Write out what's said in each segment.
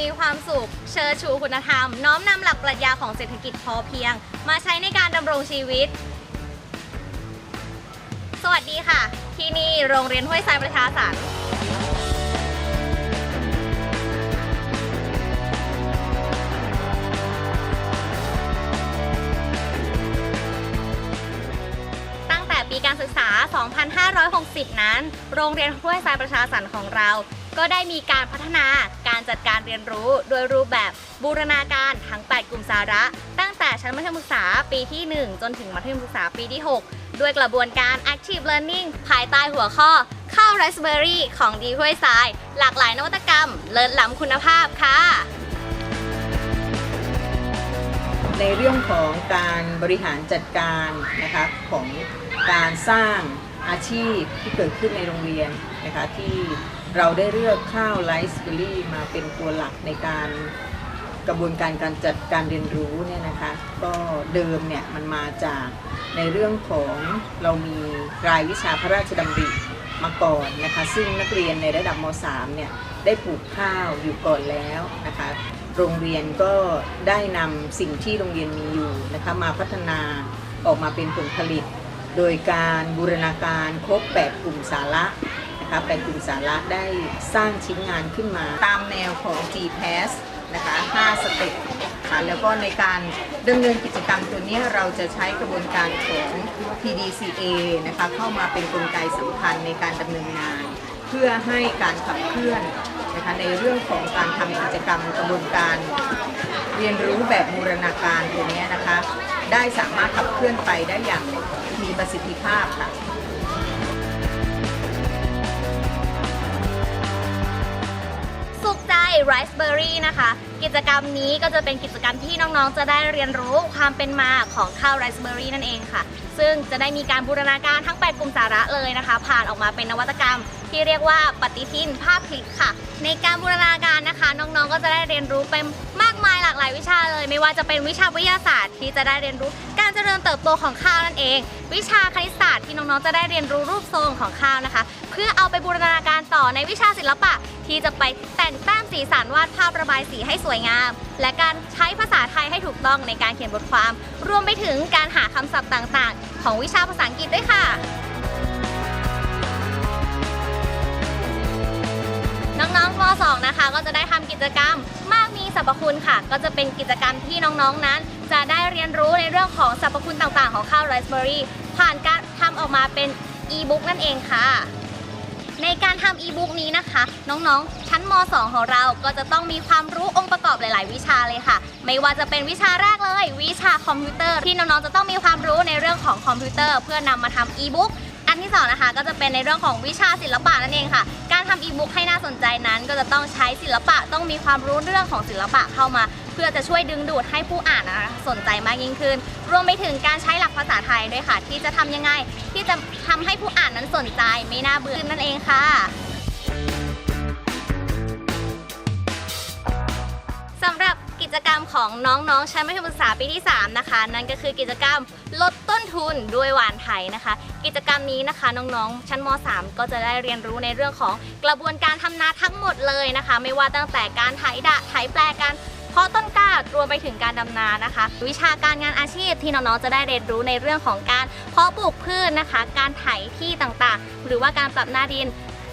มีความสุข เชิดชูคุณธรรม น้อมนำหลักปรัชญาของเศรษฐกิจพอเพียง มาใช้ในการดำรงชีวิต สวัสดีค่ะ ที่นี่โรงเรียนห้วยทรายประชาสรรค์ตั้งแต่ปีการศึกษา 2560 นั้น โรงเรียนห้วยทรายประชาสรรค์ของเรา ก็ได้มีการพัฒนาการจัดการเรียนรู้โดยรูปแบบบูรณาการทั้ง 8 กลุ่มสาระ ตั้งแต่ชั้นมัธยมศึกษาปีที่ 1 จนถึงมัธยมศึกษาปีที่ 6 ด้วยกระบวนการ Active Learning ภายใต้หัวข้อเข้า Raspberry ของดีห้วยทราย หลากหลายนวัตกรรม เลิศล้ำคุณภาพค่ะในเรื่องของการบริหารจัดการนะคะของการสร้างอาชีพที่เกิดขึ้นในโรงเรียนนะคะที่ เราได้เลือกข้าวไรซ์เบอรี่มาเป็นตัวหลักในการกระบวนการการจัดการเรียนรู้เนี่ยนะคะ ก็เดิมเนี่ยมันมาจากในเรื่องของเรามีรายวิชาพระราชดำริมาก่อนนะคะ ซึ่งนักเรียนในระดับม .3 เนี่ยได้ปลูกข้าวอยู่ก่อนแล้วนะคะ โรงเรียนก็ได้นำสิ่งที่โรงเรียนมีอยู่นะคะมาพัฒนาออกมาเป็นผลผลิต โดยการบูรณาการครบ 8 กลุ่มสาระ นะคะ8กลุ่มสาระได้สร้างชิ้นงานขึ้นมา ตามแนวของ GPAS นะคะ 5 สเต็ปค่ะแล้วก็ในการดำเนินกิจกรรมตัวนี้เราจะใช้กระบวนการของ PDCA นะคะเข้ามาเป็นกลไกสำคัญในการดำเนินงาน เพื่อให้การขับเคลื่อนนะคะในเรื่องของการทำกิจกรรมกระบวนการเรียนรู้แบบบูรณาการตัวนี้นะคะ ได้สามารถขับเคลื่อนไปได้อย่างมีประสิทธิภาพค่ะ สุขใจ Raspberry นะคะ กิจกรรมนี้ก็จะเป็นกิจกรรมที่น้องๆ จะได้เรียนรู้ความเป็นมาของข้าว Raspberry นั่นเองค่ะ ซึ่งจะได้มีการบูรณาการทั้ง 8 กลุ่มสาระเลยนะคะ ผ่านออกมาเป็นนวัตกรรม ที่เรียกว่าปฏิทินภาพคลิกค่ะ ในการบูรณาการนะคะ น้องๆ ก็จะได้เรียนรู้เป็นมากมายหลากหลายวิชาเลย ไม่ว่าจะเป็นวิชาวิทยาศาสตร์ ที่จะได้เรียนรู้การเจริญเติบโตของข้าวนั่นเอง วิชาคณิตศาสตร์ที่น้องๆ จะได้เรียนรู้รูปทรงของข้าวนะคะ เพื่อเอาไปบูรณาการ ต่อในวิชาศิลปะ ที่จะไปแต่งแต้มสีสันวาดภาพระบายสีให้สวยงาม และการใช้ภาษาไทยให้ถูกต้องในการเขียนบทความ รวมไปถึงการหาคำศัพท์ต่างๆ ของวิชาภาษาอังกฤษด้วยค่ะน้องๆม .2 นะคะ ก็จะได้ทำกิจกรรมมากมีสรรพคุณค่ะ ก็จะเป็นกิจกรรมที่น้องๆนั้น จะได้เรียนรู้ในเรื่องของสรรพคุณต่างๆ ของข้าวไรซ์เบอรี่ผ่านการทำออกมาเป็นอีบุ๊กนั่นเองค่ะ ในการทำอีบุ๊กนี้นะคะ น้องๆ ชั้นม .2 ของเราก็จะต้องมีความรู้องค์ประกอบหลาย ๆ วิชาเลยค่ะ ไม่ว่าจะเป็นวิชาแรกเลย วิชาคอมพิวเตอร์ที่น้องๆ จะต้องมีความรู้ในเรื่องของคอมพิวเตอร์ เพื่อนำมาทำอีบุ๊กอันที่สองนะคะก็จะเป็นในเรื่องของวิชาศิลปะนั่นเองค่ะ การทำอีบุ๊กให้น่าสนใจนั้น ก็จะต้องใช้ศิลปะต้องมีความรู้เรื่องของศิลปะเข้ามา พื่อจะช่วยดึงดูดให้ผู้อ่านนะคะสนใจมากยิ่งขึ้น รวมไปถึงการใช้หลักภาษาไทยด้วยค่ะ ที่จะทำยังไง ที่จะทำให้ผู้อ่านนั้นสนใจไม่น่าเบื่อนั่นเองค่ะสำหรับกิจกรรมของน้องๆชั้นมัธยมศึกษาปีที่ 3 นะคะ นั่นก็คือกิจกรรมลดต้นทุนด้วยหวานไถนะคะ กิจกรรมนี้นะคะน้องๆชั้นม .3 ก็จะได้เรียนรู้ในเรื่องของกระบวนการทำนาทั้งหมดเลยนะคะ ไม่ว่าตั้งแต่การไถดะไถแปลการ เพาะต้นกล้ารวมไปถึงการดำนานะคะ วิชาการงานอาชีพที่น้องๆจะได้เรียนรู้ในเรื่องของการเพาะปลูกพืชนะคะ การไถที่ต่างๆ หรือว่าการปรับหน้าดิน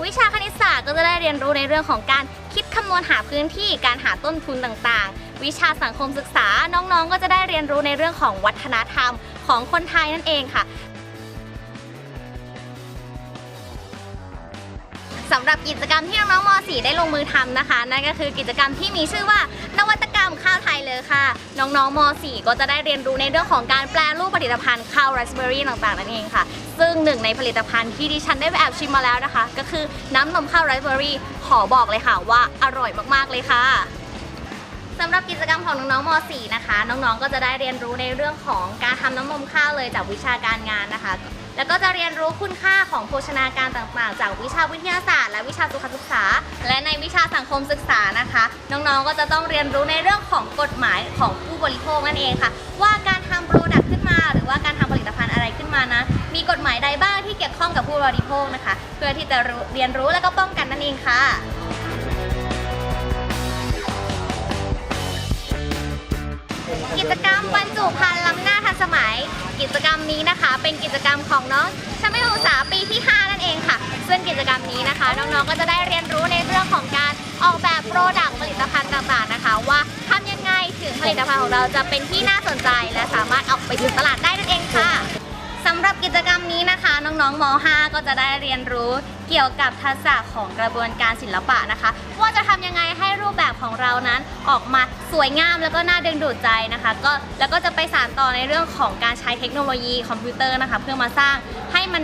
วิชาคณิตศาสตร์ก็จะได้เรียนรู้ในเรื่องของการคิดคำนวณหาพื้นที่การหาต้นทุนต่างๆ วิชาสังคมศึกษาน้องๆ ก็จะได้เรียนรู้ในเรื่องของวัฒนธรรมของคนไทยนั่นเองค่ะ สำหรับกิจกรรมที่น้องๆม .4 ได้ลงมือทำนะคะ นั่นก็คือกิจกรรมที่มีชื่อว่านวัตกรรมข้าวไทยเลยค่ะ น้องๆม .4 ก็จะได้เรียนรู้ในเรื่องของการแปลรูปผลิตภัณฑ์ข้าวไรซ์เบอรี่ต่างๆนั่นเองค่ะ ซึ่งหนึ่งในผลิตภัณฑ์ที่ดิฉันได้ไปแอบชิมมาแล้วนะคะ ก็คือน้ำนมข้าวไรซ์เบอรี่ขอบอกเลยค่ะว่าอร่อยมากๆเลยค่ะสำหรับกิจกรรมของน้องๆม .4 นะคะ น้องๆ ก็จะได้เรียนรู้ในเรื่องของการทำน้ำนมข้าวเลยจากวิชาการงานนะคะ แล้วก็จะเรียนรู้คุณค่าของโภชนาการต่างๆ จากวิชาวิทยาศาสตร์ และวิชาสุขศึกษา และในวิชาสังคมศึกษานะคะ น้องๆก็จะต้องเรียนรู้ในเรื่องของกฎหมายของผู้บริโภคนั่นเองค่ะ ว่าการทำโปรดักต์ขึ้นมา หรือว่าการทำผลิตภัณฑ์อะไรขึ้นมานะมีกฎหมายใดบ้างที่เกี่ยวข้องกับผู้บริโภคนะคะ เพื่อที่จะเรียนรู้และก็ป้องกันนั่นเองค่ะกิจกรรมบรรจุภัณฑ์ สมัย กิจกรรมนี้นะคะ เป็นกิจกรรมของน้องชั้นมัธยมศึกษาปีที่ 5 นั่นเองค่ะ ซึ่งกิจกรรมนี้นะคะ น้องๆก็จะได้เรียนรู้ในเรื่องของการออกแบบโปรดักต์ผลิตภัณฑ์ต่างๆนะคะ ว่าทำยังไงถึงผลิตภัณฑ์ของเราจะเป็นที่น่าสนใจ และสามารถออกไปสู่ตลาดได้นั่นเองค่ะสำหรับกิจกรรมนี้นะคะ น้องๆม .5 ก็จะได้เรียนรู้ เกี่ยวกับทักษะของกระบวนการศิลปะนะคะ ว่าจะทำยังไงให้รูปแบบของเรานั้นออกมาสวยงามแล้วก็น่าดึงดูดใจนะคะก็แล้วก็จะไปสานต่อในเรื่องของการใช้เทคโนโลยีคอมพิวเตอร์นะคะ เพื่อมาสร้างให้มัน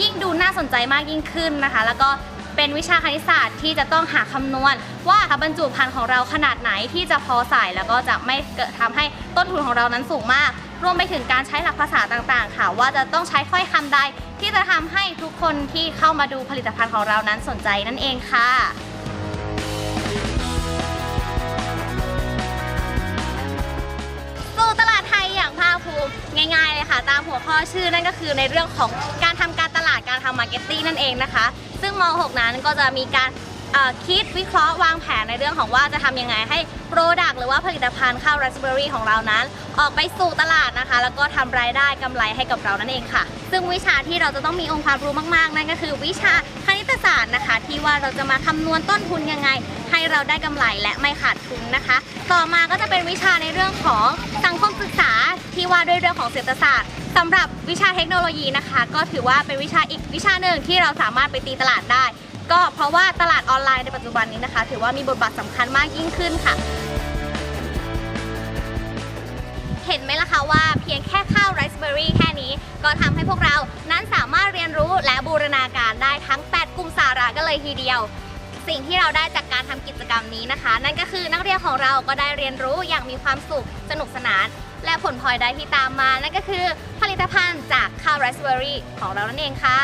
ยิ่งดูน่าสนใจมากยิ่งขึ้นนะคะ แล้วก็เป็นวิชาคณิตศาสตร์ที่จะต้องหาคำนวณ ว่าบรรจุภัณฑ์ของเราขนาดไหนที่จะพอใส่แล้วก็จะไม่เกิดทำให้ต้นทุนของเรานั้นสูงมาก รวมไปถึงการใช้หลักภาษาต่างๆ ค่ะ ว่าจะต้องใช้ถ้อยคำใดที่จะทำให้ทุกคนที่เข้ามาดูผลิตภัณฑ์ของเรานั้นสนใจนั่นเองค่ะสู่ตลาดไทยอย่างภาคภูมิง่ายๆเลยค่ะ ตามหัวข้อชื่อนั่นก็คือในเรื่องของการทำการตลาดการทำมาร์เก็ตติ้งนั่นเองนะคะ ซึ่งม .6 นั้นก็จะมีการ คิดวิเคราะห์วางแผนในเรื่องของว่าจะทำยังไงให้โปรดักต์หรือว่าผลิตภัณฑ์ข้าวรซ์เบอร์รี่ของเรานั้น ออกไปสู่ตลาดนะคะ แล้วก็ทำรายได้กำไรให้กับเรานั่นเองค่ะ ซึ่งวิชาที่เราจะต้องมีองค์ความรู้มากๆ นั่นก็คือวิชาคณิตศาสตร์นะคะ ที่ว่าเราจะมาคำนวณต้นทุนยังไง ให้เราได้กำไรและไม่ขาดทุนนะคะ ต่อมาก็จะเป็นวิชาในเรื่องของสังคมศึกษาที่ว่าด้วยเรื่องของเศรษฐศาสตร์สำหรับวิชาเทคโนโลยีนะคะ ก็ถือว่าเป็นวิชาอีกวิชาหนึ่งที่เราสามารถไปตีตลาดได้ ก็เพราะว่าตลาดออนไลน์ในปัจจุบันนี้นะคะ ถือว่ามีบทบาทสำคัญมากยิ่งขึ้นค่ะ เห็นไหมล่ะคะว่าเพียงแค่ข้าวไรซ์เบอร์รี่แค่นี้ ก็ทำให้พวกเรานั้นสามารถเรียนรู้และบูรณาการได้ทั้ง 8 กลุ่มสาระกันเลยทีเดียวสิ่งที่เราได้จากการทำกิจกรรมนี้นะคะ นั่นก็คือนักเรียนของเราก็ได้เรียนรู้อย่างมีความสุขสนุกสนาน และผลพลอยได้ที่ตามมา นั่นก็คือผลิตภัณฑ์จากข้าวไรซ์เบอร์รี่ของเรานั่นเองค่ะ